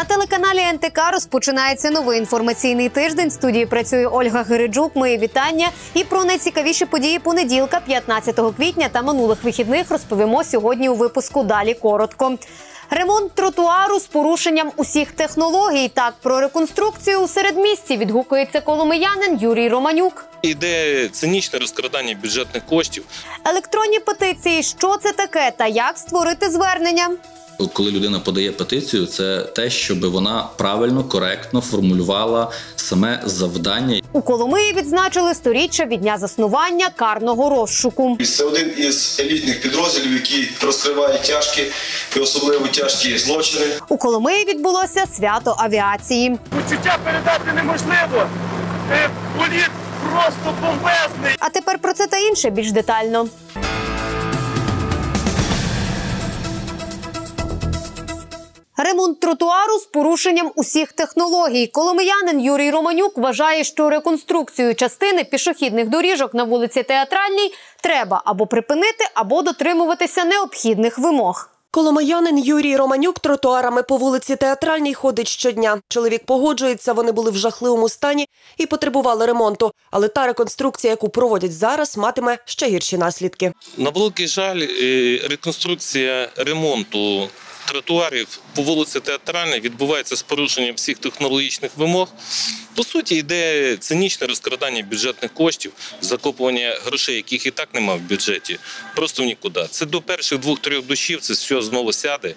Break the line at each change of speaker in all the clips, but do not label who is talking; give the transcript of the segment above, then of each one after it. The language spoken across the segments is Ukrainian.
На телеканалі НТК розпочинається новий інформаційний тиждень. В студії працює Ольга Гириджук. Мої вітання. І про найцікавіші події понеділка, 15 квітня та минулих вихідних розповімо сьогодні у випуску. Далі коротко. Ремонт тротуару з порушенням усіх технологій. Так про реконструкцію у середмісті відгукується коломиянин Юрій Романюк.
Іде цинічне розкрадання бюджетних коштів.
Електронні петиції, що це таке, та як створити звернення.
Коли людина подає петицію, це те, щоб вона правильно, коректно формулювала саме завдання.
У Коломиї відзначили сторіччя від дня заснування карного розшуку.
Це один із елітних підрозділів, який розкриває тяжкі і особливо тяжкі злочини.
У Коломиї відбулося свято авіації.
Почуття передати неможливо. Е, Політ просто бомбезний.
А тепер про це та інше більш детально. Ремонт тротуару з порушенням усіх технологій. Коломиянин Юрій Романюк вважає, що реконструкцію частини пішохідних доріжок на вулиці Театральній треба або припинити, або дотримуватися необхідних вимог.
Коломиянин Юрій Романюк тротуарами по вулиці Театральній ходить щодня. Чоловік погоджується, вони були в жахливому стані і потребували ремонту. Але та реконструкція, яку проводять зараз, матиме ще гірші наслідки.
На великий жаль, е, реконструкція ремонту тротуарів по вулиці Театральній відбувається з порушенням всіх технологічних вимог. По суті, йде цинічне розкрадання бюджетних коштів, закопування грошей, яких і так немає в бюджеті, просто в нікуди. Це до перших двох-трьох дощів це все знову сяде.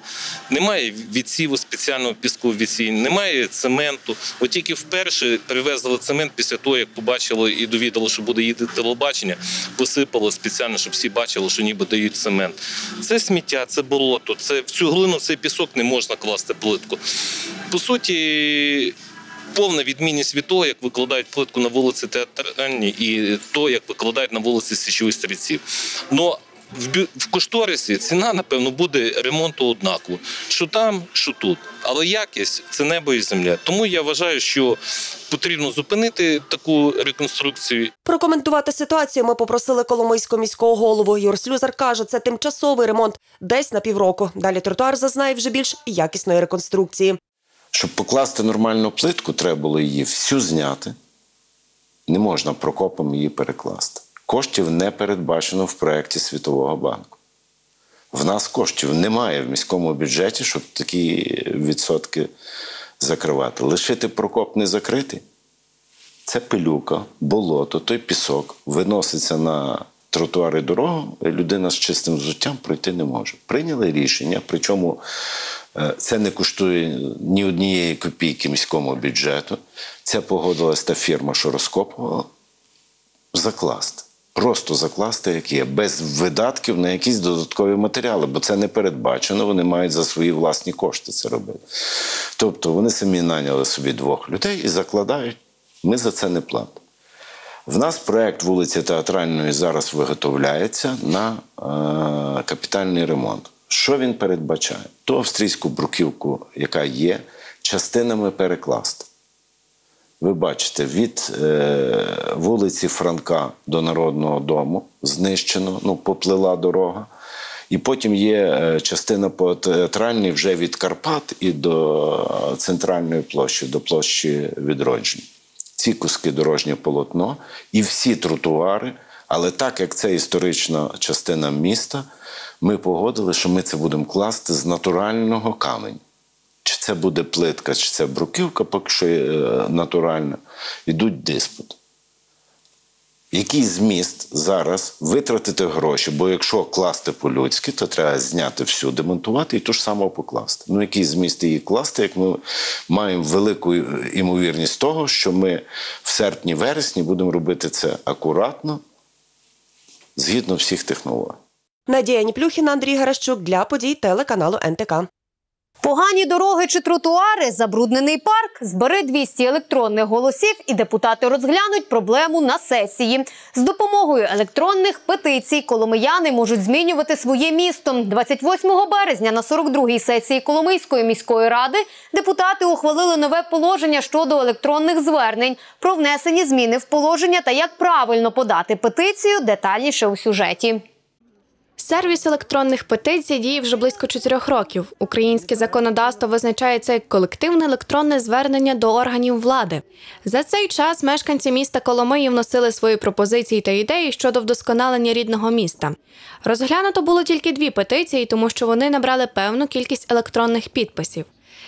Немає відсіву спеціального піску в відсій, немає цементу. От тільки вперше привезли цемент після того, як побачили і довідали, що буде їде телебачення, посипало спеціально, щоб всі бачили, що ніби дають цемент. Це сміття, це болото, це в цю глину, цей пісок не можна класти плитку. По суті, повна відмінність від того, як викладають плитку на вулиці Театральній і то, як викладають на вулиці Січових стрільців. В, в кошторисі ціна, напевно, буде ремонту однаково. Що там, що тут. Але якість це небо і земля. Тому я вважаю, що потрібно зупинити таку реконструкцію
Прокоментувати ситуацію ми попросили Коломийського міського голову. Юр Слюзар каже, це тимчасовий ремонт десь на півроку. Далі тротуар зазнає вже більш якісної реконструкції.
Щоб покласти нормальну плитку, треба було її всю зняти. Не можна прокопом її перекласти. Коштів не передбачено в проєкті Світового банку. В нас коштів немає в міському бюджеті, щоб такі відсотки закривати. Лишити прокоп не закритий. Це пилюка, болото, той пісок виноситься на тротуари дорогу, і людина з чистим взуттям пройти не може. Прийняли рішення, причому е, це не коштує ні однієї копійки міському бюджету. Це погодилась та фірма, що розкопувала. Закласти. Просто закласти, як є, без видатків на якісь додаткові матеріали, бо це не передбачено, вони мають за свої власні кошти це робити. Тобто вони самі наняли собі двох людей і закладають, ми за це не платимо. В нас проект вулиці Театральної зараз виготовляється на е, капітальний ремонт. Що він передбачає? Ту австрійську бруківку, яка є, частинами перекласти. Ви бачите, від е, вулиці Франка до Народного дому знищено, ну, поплила дорога. І потім є е, частина по театральній вже від Карпат і до центральної площі, до площі відродження. Ці куски дорожнє полотно і всі тротуари. Але так як це історична частина міста, ми погодили, що ми це будемо класти з натурального каменю. Чи це буде плитка, чи це бруківка, поки що е, натуральна, йдуть диспут. Який зміст зараз витратити гроші? Бо якщо класти по-людськи, то треба зняти всю, демонтувати і ту ж саму покласти. Ну, який зміст її класти, як ми маємо велику імовірність того, що ми в серпні-вересні будемо робити це акуратно, згідно всіх технологій.
Надія Ніплюхіна, Андрій Гаращук для подій телеканалу НТК.
Погані дороги чи тротуари, забруднений парк, збери 200 електронних голосів, і депутати розглянуть проблему на сесії. З допомогою електронних петицій коломияни можуть змінювати своє місто. 28 березня на 42-й сесії Коломийської міської ради депутати ухвалили нове положення щодо електронних звернень про внесені зміни в положення та як правильно подати петицію. Детальніше у сюжеті.
Сервіс електронних петицій діє вже близько чотирьох років. Українське законодавство визначає це як колективне електронне звернення до органів влади. За цей час мешканці міста Коломиї вносили свої пропозиції та ідеї щодо вдосконалення рідного міста. Розглянуто було тільки дві петиції, тому що вони набрали певну кількість електронних підписів.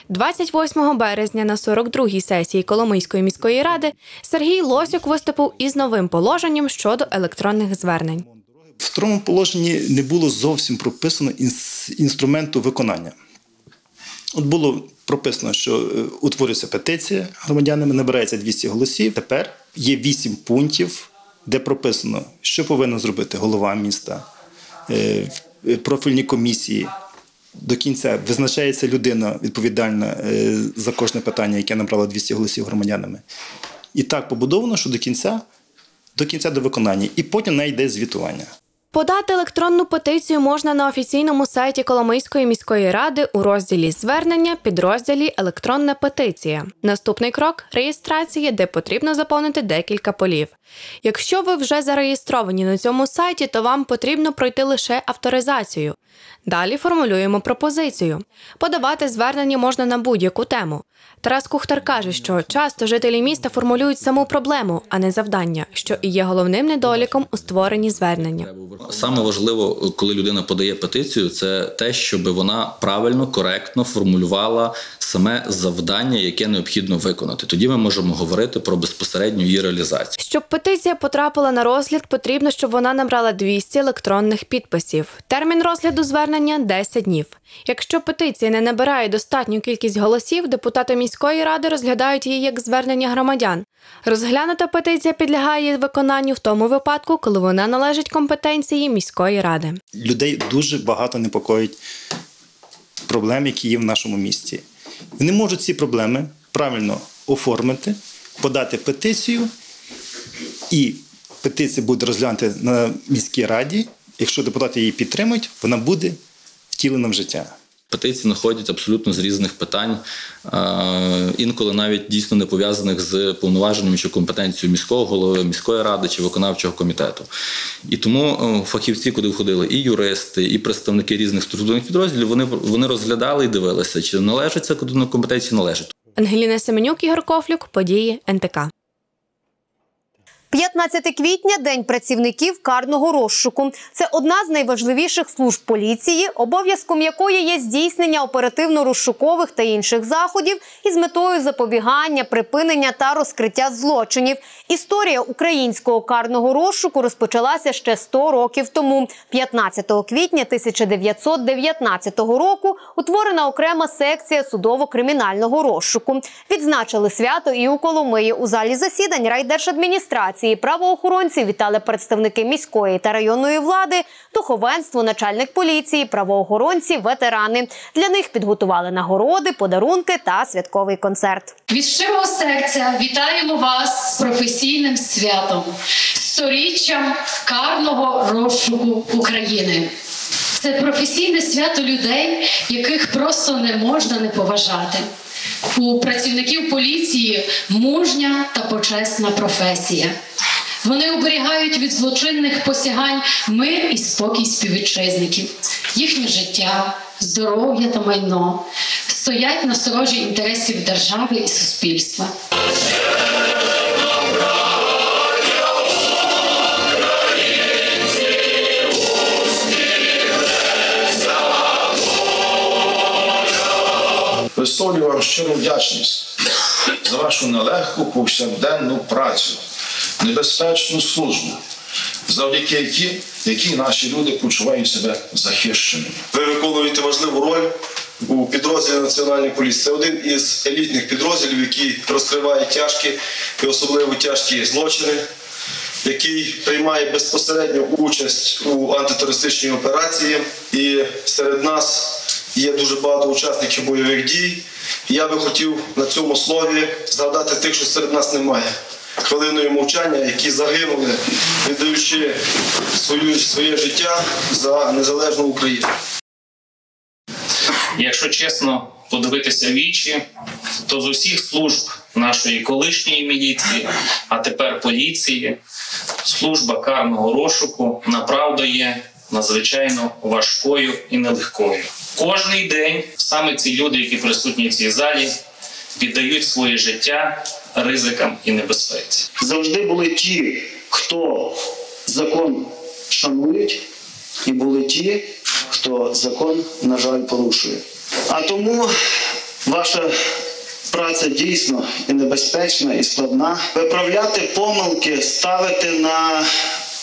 28 березня на 42-й сесії Коломийської міської ради Сергій Лосюк виступив із новим положенням щодо електронних звернень.
В второму положенні не було зовсім прописано інструменту виконання. От було прописано, що е, утворюється петиція громадянами, набирається 200 голосів. Тепер є 8 пунктів, де прописано, що повинен зробити голова міста, е, профільні комісії. До кінця визначається людина відповідальна е, за кожне питання, яке набрало 200 голосів громадянами. І так побудовано, що до кінця, до кінця до виконання. І потім не йде звітування.
Подати електронну петицію можна на офіційному сайті Коломийської міської ради у розділі Звернення, підрозділі Електронна петиція. Наступний крок реєстрація, де потрібно заповнити декілька полів. Якщо ви вже зареєстровані на цьому сайті, то вам потрібно пройти лише авторизацію. Далі формулюємо пропозицію. Подавати звернення можна на будь-яку тему. Тарас Кухтар каже, що часто жителі міста формулюють саму проблему, а не завдання, що і є головним недоліком у створенні звернення.
Саме важливо, коли людина подає петицію, це те, щоб вона правильно, коректно формулювала саме завдання, яке необхідно виконати. Тоді ми можемо говорити про безпосередню її реалізацію.
Щоб петиція потрапила на розгляд, потрібно, щоб вона набрала 200 електронних підписів. Термін розгляду звернення 10 днів. Якщо петиція не набирає достатню кількість голосів, депутати міської ради розглядають її як звернення громадян. Розглянута петиція підлягає виконанню в тому випадку, коли вона належить компетенції міської ради.
людей дуже багато непокоїть проблем, які є в нашому місті. Вони можуть ці проблеми правильно оформити, подати петицію, і петиція буде розглянута на міській раді. Якщо депутати її підтримують, вона буде втілена в життя.
Петиції находять абсолютно з різних питань, е, інколи навіть дійсно не пов'язаних з повноваженнями чи компетенцією міського голови, міської ради чи виконавчого комітету. І тому е, фахівці, куди входили і юристи, і представники різних структурних підрозділів, вони, вони розглядали і дивилися, чи належить це до компетенції належить.
Ангеліна Семенюк, Ігор Кофлюк, події НТК.
15 квітня день працівників карного розшуку. Це одна з найважливіших служб поліції, обов'язком якої є здійснення оперативно-розшукових та інших заходів із метою запобігання, припинення та розкриття злочинів. Історія українського карного розшуку розпочалася ще 100 років тому. 15 квітня 1919 року утворена окрема секція судово-кримінального розшуку. Відзначили свято і у Коломиї у залі засідань райдержадміністрації. Правоохоронці вітали представники міської та районної влади, духовенство, начальник поліції, правоохоронці, ветерани. Для них підготували нагороди, подарунки та святковий концерт.
Від щирого серця вітаємо вас з професійним святом, сторіччям карного розшуку України. Це професійне свято людей, яких просто не можна не поважати. У працівників поліції мужня та почесна професія. Вони оберігають від злочинних посягань мир і спокій співвітчизників, їхнє життя, здоров'я та майно стоять на сторожі інтересів держави і суспільства.
Висловлюю вам щиру вдячність за вашу нелегку повсякденну працю, небезпечну службу, завдяки якій, якій наші люди почувають себе захищеними. Ви виконуєте важливу роль у підрозділі Національної поліції. Це один із елітних підрозділів, який розкриває тяжкі і особливо тяжкі злочини, який приймає безпосередню участь у антитерористичній операції. І серед нас є дуже багато учасників бойових дій. Я би хотів на цьому слові згадати тих, що серед нас немає. Хвилиною мовчання, які загинули, віддаючи свою, своє життя за незалежну Україну.
Якщо чесно подивитися вічі, то з усіх служб нашої колишньої міліції, а тепер поліції, служба карного розшуку направдує надзвичайно важкою і нелегкою. Кожний день саме ці люди, які присутні в цій залі, віддають своє життя ризикам і небезпеці.
завжди були ті, хто закон шанують, і були ті, хто закон, на жаль, порушує. А тому ваша праця дійсно і небезпечна, і складна. Виправляти помилки, ставити на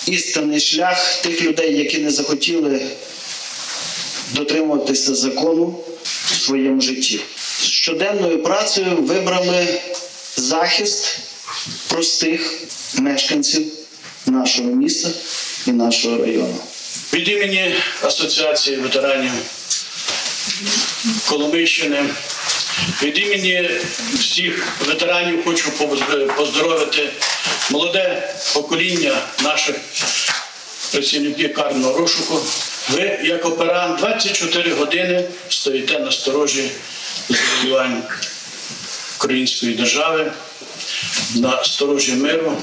істинний шлях тих людей, які не захотіли дотримуватися закону в своєму житті. Щоденною працею вибрали захист простих мешканців нашого міста і нашого району.
Від імені Асоціації ветеранів Коломийщини, від імені всіх ветеранів хочу поздоровити молоде покоління наших працівників карного розшуку. Ви, як оперант, 24 години стоїте на сторожі завоювань української держави, на сторожі миру.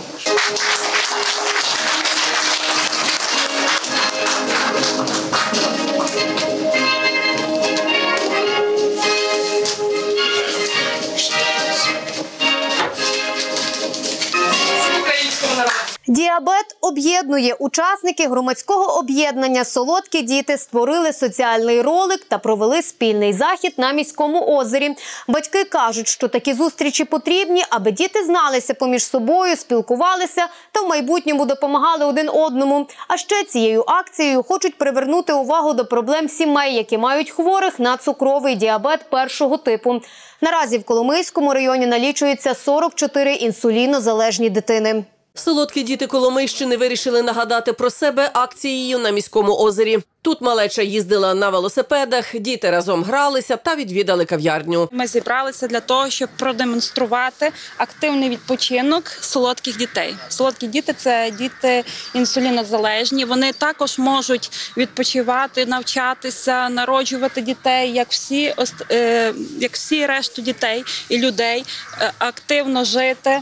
Діабет об'єднує учасники громадського об'єднання Солодкі діти створили соціальний ролик та провели спільний захід на міському озері. Батьки кажуть, що такі зустрічі потрібні, аби діти зналися поміж собою, спілкувалися та в майбутньому допомагали один одному. А ще цією акцією хочуть привернути увагу до проблем сімей, які мають хворих на цукровий діабет першого типу. Наразі в Коломийському районі налічується 44 інсулінозалежні дитини.
Солодкі діти Коломийщини вирішили нагадати про себе акцією на міському озері. Тут малеча їздила на велосипедах, діти разом гралися та відвідали кав'ярню.
Ми зібралися для того, щоб продемонструвати активний відпочинок солодких дітей. Солодкі діти це діти інсулінозалежні. Вони також можуть відпочивати, навчатися, народжувати дітей, як всі е, як всі решту дітей і людей, е, активно жити,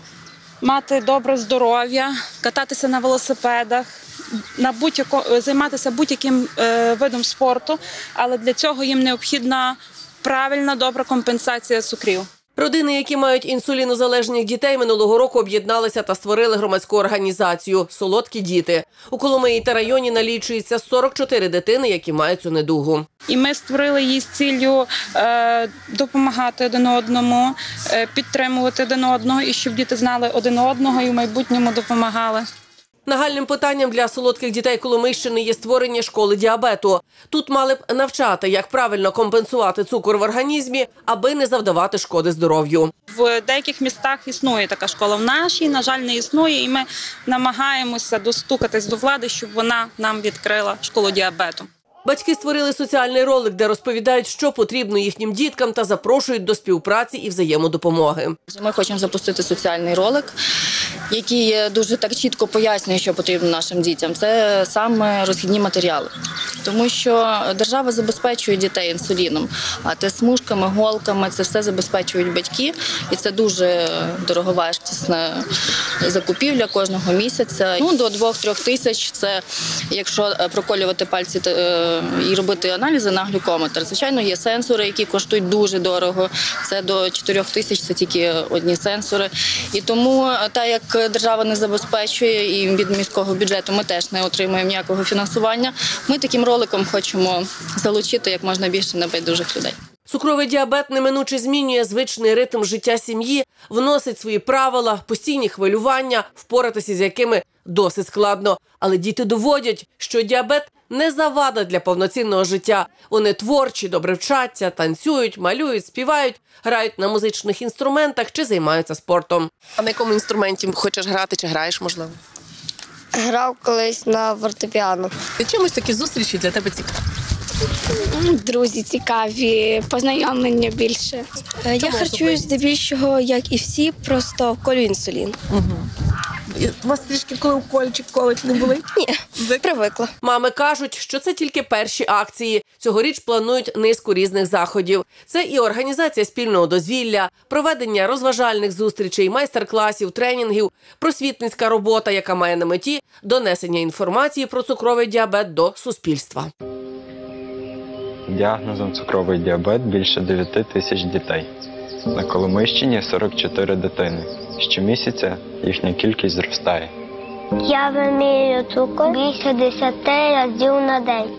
мати добре здоров'я, кататися на велосипедах. На будь-яко займатися будь-яким е, видом спорту, але для цього їм необхідна правильна добра компенсація цукрів.
Родини, які мають інсулінозалежних дітей, минулого року об'єдналися та створили громадську організацію Солодкі діти. У Коломиї та районі налічується 44 дитини, які мають цю недугу.
І ми створили її з ціллю е, допомагати один одному, е, підтримувати один одного, і щоб діти знали один одного і в майбутньому допомагали.
Нагальним питанням для солодких дітей Коломийщини є створення школи діабету. Тут мали б навчати, як правильно компенсувати цукор в організмі, аби не завдавати шкоди здоров'ю.
В деяких містах існує така школа. В нашій, на жаль, не існує, і ми намагаємося достукатись до влади, щоб вона нам відкрила школу діабету.
Батьки створили соціальний ролик, де розповідають, що потрібно їхнім діткам, та запрошують до співпраці і взаємодопомоги.
Ми хочемо запустити соціальний ролик, який дуже так чітко пояснює, що потрібно нашим дітям. Це саме розхідні матеріали, тому що держава забезпечує дітей інсуліном, а те смужками, голками це все забезпечують батьки, і це дуже дороговартісна закупівля кожного місяця. Ну до 2-3 тисяч. Це якщо е, проколювати пальці е, і робити аналізи на глюкометр. Звичайно, є сенсори, які коштують дуже дорого. Це до 4 тисяч, це тільки одні сенсори. І тому, е, так держава не забезпечує і від міського бюджету ми теж не отримуємо ніякого фінансування. Ми таким роликом хочемо залучити як можна більше небайдужих людей.
Цукровий діабет неминуче змінює звичний ритм життя сім'ї, вносить свої правила, постійні хвилювання, впоратися з якими досить складно. Але діти доводять, що діабет не завада для повноцінного життя. Вони творчі, добре вчаться, танцюють, малюють, співають, грають на музичних інструментах чи займаються спортом.
А на якому інструменті хочеш грати чи граєш, можливо?
Грав колись на фортепіано.
Чимось такі зустрічі для тебе цікаві?
Друзі цікаві, познайомлення більше. Е, Я харчуюсь здебільшого, як і всі, просто вколю інсулін.
У вас трішки коли укольчик колить не були?
Ні, привикла.
Мами кажуть, що це тільки перші акції. Цьогоріч планують низку різних заходів. Це і організація спільного дозвілля, проведення розважальних зустрічей, майстер-класів, тренінгів, просвітницька робота, яка має на меті донесення інформації про цукровий діабет до суспільства.
Діагнозом цукровий діабет більше 9 тисяч дітей. На Коломийщині 44 дитини. Щомісяця їхня кількість зростає.
Я вимірюю цукор більше 10 разів на день.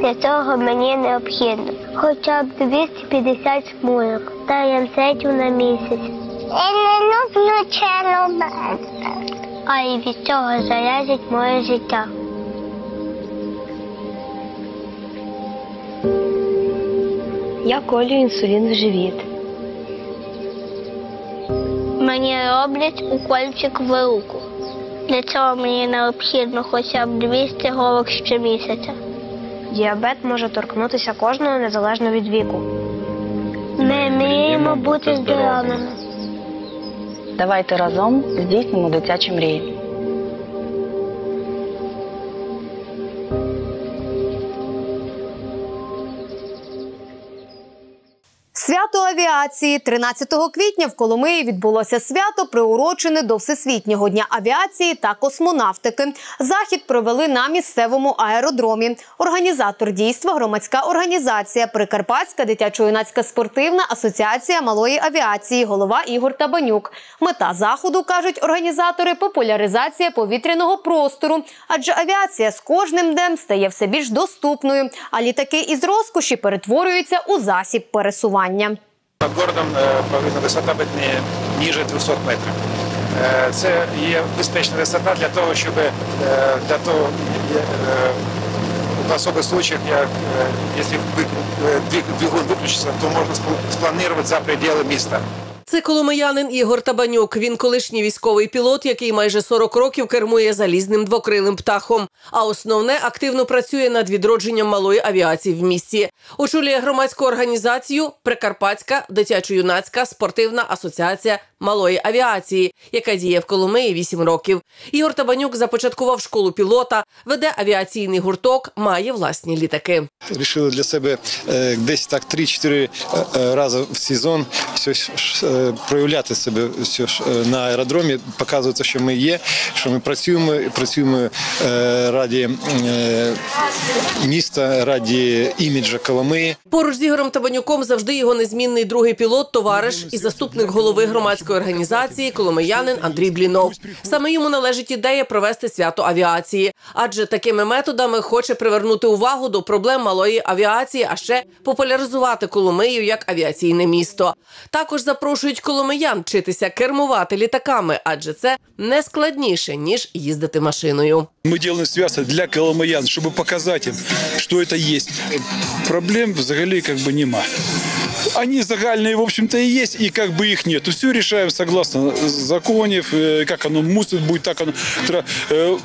Для цього мені необхідно хоча б 250 шмурок та ямсетів на місяць. Я не люблю чернобель. А і від цього залежить моє життя. Я колю інсулін в живіт. Мені роблять укольчик в руку. Для цього мені необхідно хоча б 200 голок щомісяця. Діабет може торкнутися кожного незалежно від віку. Ми мріємо бути здоровими.
Давайте разом здійснимо дитячі мрії.
Авіації 13 квітня в Коломиї відбулося свято, приурочене до Всесвітнього дня авіації та космонавтики. Захід провели на місцевому аеродромі. Організатор дійства громадська організація Прикарпатська дитячо-юнацька спортивна асоціація малої авіації, голова Ігор Табанюк. Мета заходу кажуть організатори популяризація повітряного простору, адже авіація з кожним днем стає все більш доступною, а літаки із розкоші перетворюються у засіб пересування.
Над городом е, повинна висота бути ніже 200 метрів. Е, Це є безпечна висота для того, щоб е, для того, в особих случаях, як якщо вик- е, двигун виключиться, то можна спл- спланувати за пределы міста.
Це коломиянин Ігор Табанюк. Він колишній військовий пілот, який майже 40 років кермує залізним двокрилим птахом. А основне активно працює над відродженням малої авіації в місті. Очолює громадську організацію Прикарпатська дитячо-юнацька спортивна асоціація малої авіації, яка діє в Коломиї 8 років. Ігор Табанюк започаткував школу пілота, веде авіаційний гурток, має власні літаки.
Рішили для себе е, десь так 3-4 е, рази в сезон щось е, проявляти себе е, на аеродромі, показувати, що ми є, що ми працюємо, працюємо е, раді е, міста, раді іміджа Коломиї.
Поруч з Ігорем Табанюком завжди його незмінний другий пілот, товариш і заступник голови громадської організації Коломиянин Андрій Блінов. Саме йому належить ідея провести свято авіації, адже такими методами хоче привернути увагу до проблем малої авіації, а ще популяризувати Коломию як авіаційне місто. Також запрошують коломиян вчитися кермувати літаками, адже це не складніше ніж їздити машиною.
Мы делаем свято для коломаян, чтобы показать им, что это есть. Проблем взагалі как бы нема. Они загальные, в общем-то, и есть, и как бы их нет. Все решаем согласно законов, э, как оно мусит быть, так оно. тра- э,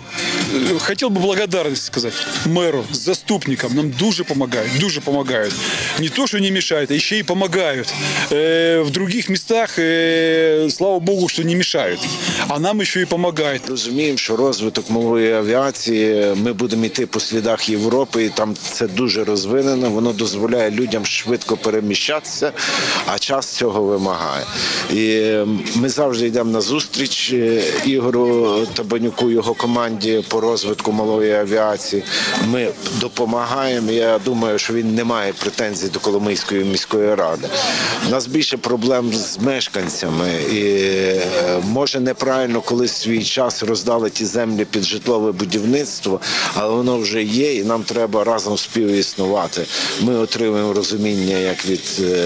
э, Хотел бы благодарность сказать мэру, заступникам. Нам дуже помогают, дуже помогают. Не то, что не мешают, а еще и помогают. Э, В других местах, э, слава богу, что не мешают. А нам еще и помогают.
Розуміємо, що розвиток малої авіації ми будемо йти по слідах Європи, і там це дуже розвинено. Воно дозволяє людям швидко переміщатися, а час цього вимагає. І ми завжди йдемо на зустріч е, Ігору Табанюку, його команді по розвитку малої авіації. Ми допомагаємо. Я думаю, що він не має претензій до Коломийської міської ради. У нас більше проблем з мешканцями, і е, може неправильно колись свій час роздали ті землі під житлове будівництво, але воно вже є, і нам треба разом співіснувати. Ми отримуємо розуміння як від е,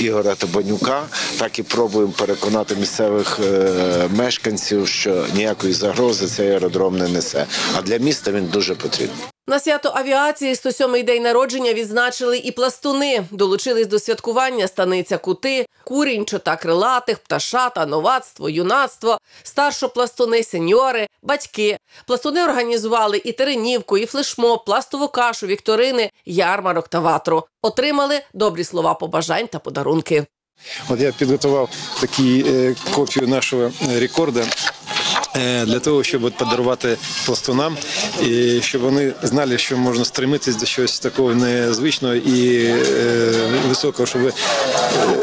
Ігоря Табанюка, так і пробуємо переконати місцевих е, мешканців, що ніякої загрози цей аеродром не несе. А для міста він дуже потрібний.
На свято авіації 107-й день народження відзначили і пластуни. Долучились до святкування станиця Кути, курінь, чота крилатих, пташата, новацтво, юнацтво, старшопластуни, сеньори, батьки. Пластуни організували і теренівку, і флешмоб, пластову кашу, вікторини, ярмарок та ватру. Отримали добрі слова побажань та подарунки.
От я підготував таку е, копію нашого е, рекорду. Е, Для того, щоб подарувати пластунам, і щоб вони знали, що можна стремитись до щось такого незвичного і е, високого, щоб е,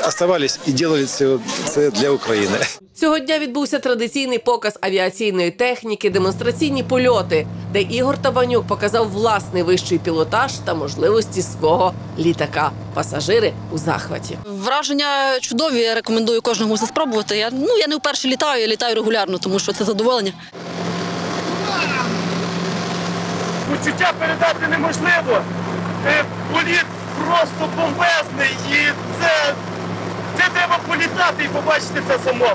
оставались і робили це для України.
Цього дня відбувся традиційний показ авіаційної техніки, демонстраційні польоти, де Ігор Табанюк показав власний вищий пілотаж та можливості свого літака. Пасажири у захваті.
Враження чудові. Я рекомендую кожному це спробувати. Я ну я не вперше літаю, я літаю регулярно, тому що це задоволення.
Почуття передати неможливо. Е, Політ просто бомбезний, і це, це треба політати і побачити це само.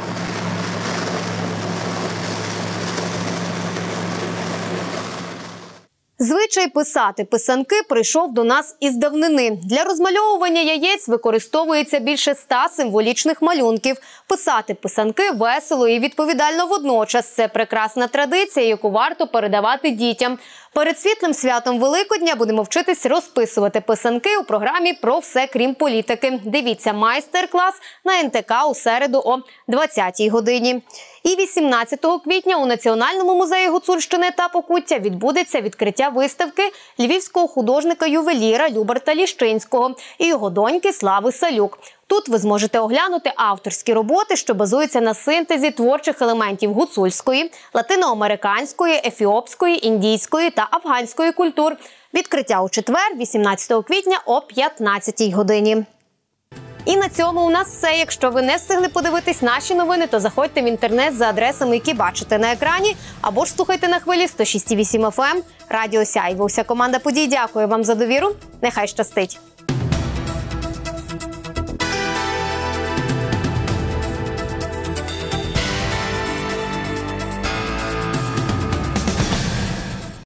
Звичай писати писанки прийшов до нас із давнини. Для розмальовування яєць використовується більше ста символічних малюнків. Писати писанки весело і відповідально водночас. Це прекрасна традиція, яку варто передавати дітям. Перед світлим святом Великодня будемо вчитись розписувати писанки у програмі про все крім політики. Дивіться майстер-клас на НТК у середу о 20-й годині. І 18 квітня у Національному музеї Гуцульщини та Покуття відбудеться відкриття виставки львівського художника-ювеліра Люберта Ліщинського і його доньки Слави Салюк. Тут ви зможете оглянути авторські роботи, що базуються на синтезі творчих елементів гуцульської, латиноамериканської, ефіопської, індійської та афганської культур. Відкриття у четвер, 18 квітня о 15 годині. І на цьому у нас все. Якщо ви не встигли подивитись наші новини, то заходьте в інтернет за адресами, які бачите на екрані, або ж слухайте на хвилі 106,8 FM. Радіо Сяйво. Вся команда подій дякує вам за довіру. Нехай щастить.